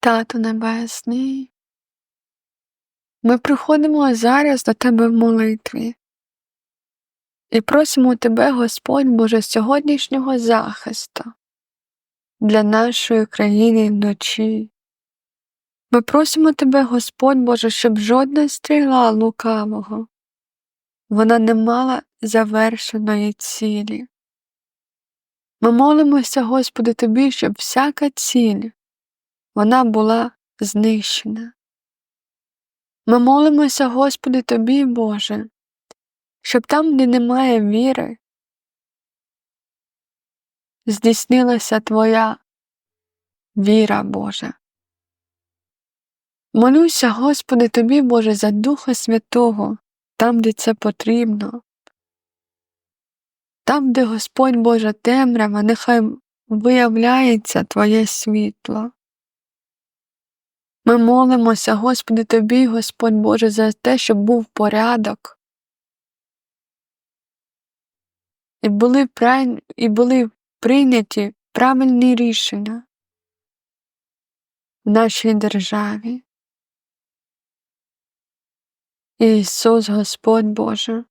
Тату Небесний, ми приходимо зараз до Тебе в молитві і просимо Тебе, Господь Боже, сьогоднішнього захисту для нашої країни вночі. Ми просимо Тебе, Господь Боже, щоб жодна стріла лукавого вона не мала завершеної цілі. Ми молимося, Господи, Тобі, щоб всяка ціль вона була знищена. Ми молимося, Господи, Тобі, Боже, щоб там, де немає віри, здійснилася Твоя віра, Боже. Молюся, Господи, Тобі, Боже, за Духа Святого, там, де це потрібно. Там, де Господь Божа темрява, нехай виявляється Твоє світло. Ми молимося, Господи, Тобі, Господь Боже, за те, щоб був порядок. І були, і були прийняті правильні рішення в нашій державі. Ісус Господь Боже.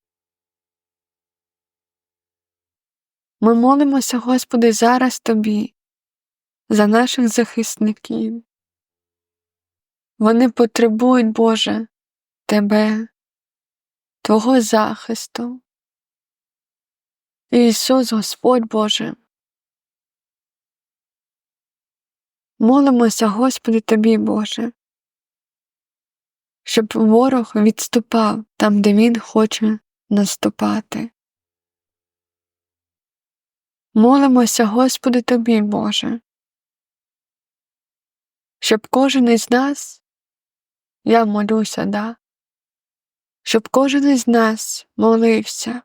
Ми молимося, Господи, зараз Тобі, за наших захисників. Вони потребують, Боже, Тебе, Твого захисту. Ісус Господь Боже. Молимося, Господи, Тобі, Боже, щоб ворог відступав там, де він хоче наступати. Молимося, Господи, Тобі, Боже, щоб кожен із нас, я молюся, да, щоб кожен із нас молився,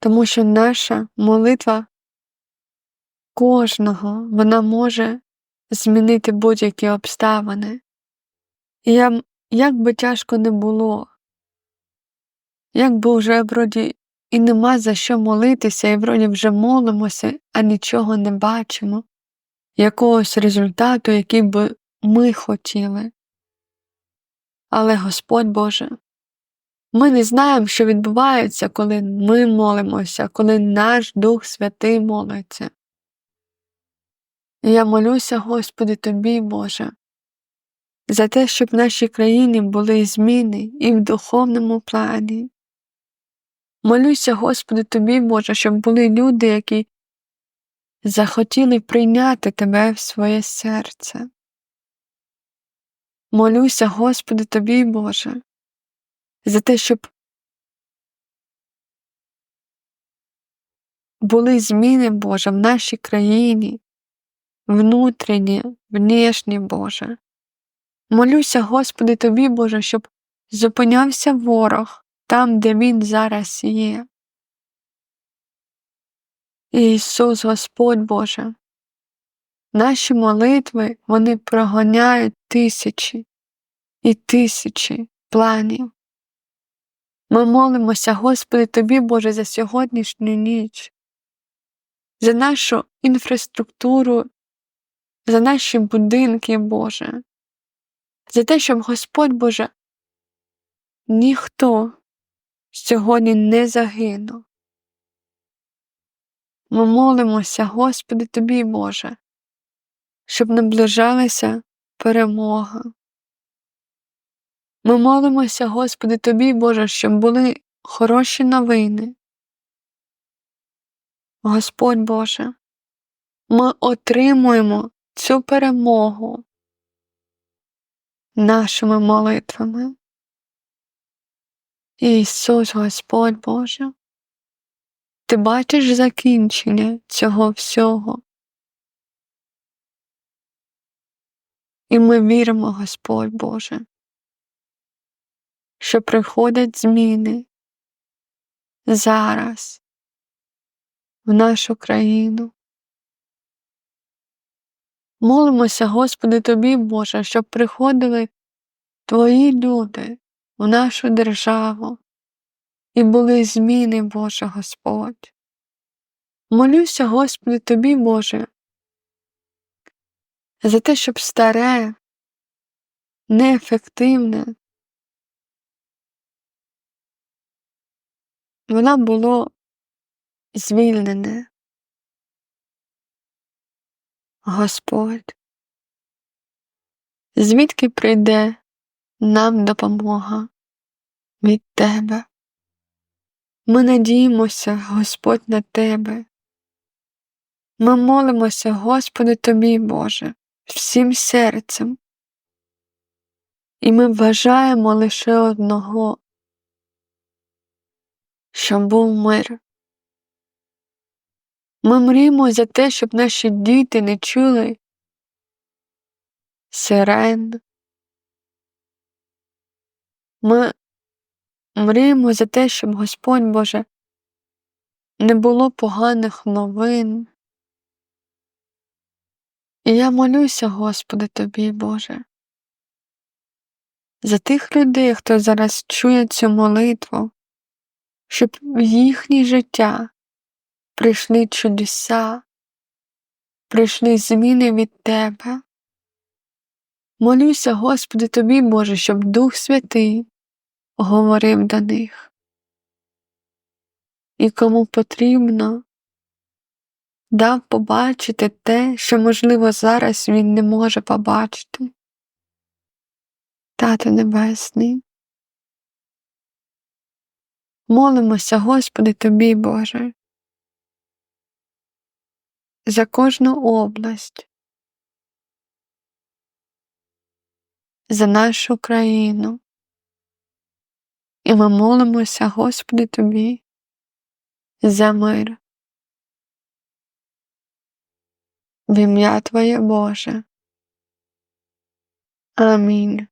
тому що наша молитва кожного вона може змінити будь-які обставини. І я, як би тяжко не було, як би вже вроді і нема за що молитися, і вроді вже молимося, а нічого не бачимо, якогось результату, який би ми хотіли. Але Господь Боже, ми не знаємо, що відбувається, коли ми молимося, коли наш Дух Святий молиться. Я молюся, Господи, Тобі, Боже, за те, щоб в нашій країні були зміни і в духовному плані. Молюся, Господи, Тобі, Боже, щоб були люди, які захотіли прийняти Тебе в своє серце. Молюся, Господи, Тобі, Боже, за те, щоб були зміни, Боже, в нашій країні, внутрішні, внешні, Боже. Молюся, Господи, Тобі, Боже, щоб зупинявся ворог там, де він зараз є. Ісус Господь Боже, наші молитви вони прогоняють тисячі і тисячі планів. Ми молимося, Господи, Тобі, Боже, за сьогоднішню ніч, за нашу інфраструктуру, за наші будинки, Боже, за те, щоб Господь Боже, ніхто сьогодні не загинув. Ми молимося, Господи, Тобі, Боже, щоб наближалася перемога. Ми молимося, Господи, Тобі, Боже, щоб були хороші новини. Господь Боже, ми отримуємо цю перемогу нашими молитвами. Ісус Господь Боже, Ти бачиш закінчення цього всього. І ми віримо, Господь Боже, що приходять зміни зараз в нашу країну. Молимося, Господи, Тобі, Боже, щоб приходили Твої люди в нашу державу і були зміни, Боже Господь. Молюся, Господи, Тобі, Боже, за те, щоб старе, неефективне, воно було звільнене. Господь, звідки прийде нам допомога від Тебе? Ми надіємося, Господь, на Тебе. Ми молимося, Господи, Тобі, Боже, всім серцем. І ми вважаємо лише одного, щоб був мир. Ми мріємо за те, щоб наші діти не чули сирен. Ми мріємо за те, щоб Господь Боже не було поганих новин. І я молюся, Господи, Тобі, Боже, за тих людей, хто зараз чує цю молитву, щоб в їхнє життя прийшли чудеса, прийшли зміни від Тебе. Молюся, Господи, Тобі, Боже, щоб Дух Святий говорив до них. І кому потрібно, дав побачити те, що, можливо, зараз він не може побачити. Тато Небесний. Молимося, Господи, Тобі, Боже, за кожну область, за нашу країну. І ми молимося, Господи, Тобі, за мир. В ім'я Твоє Боже. Амінь.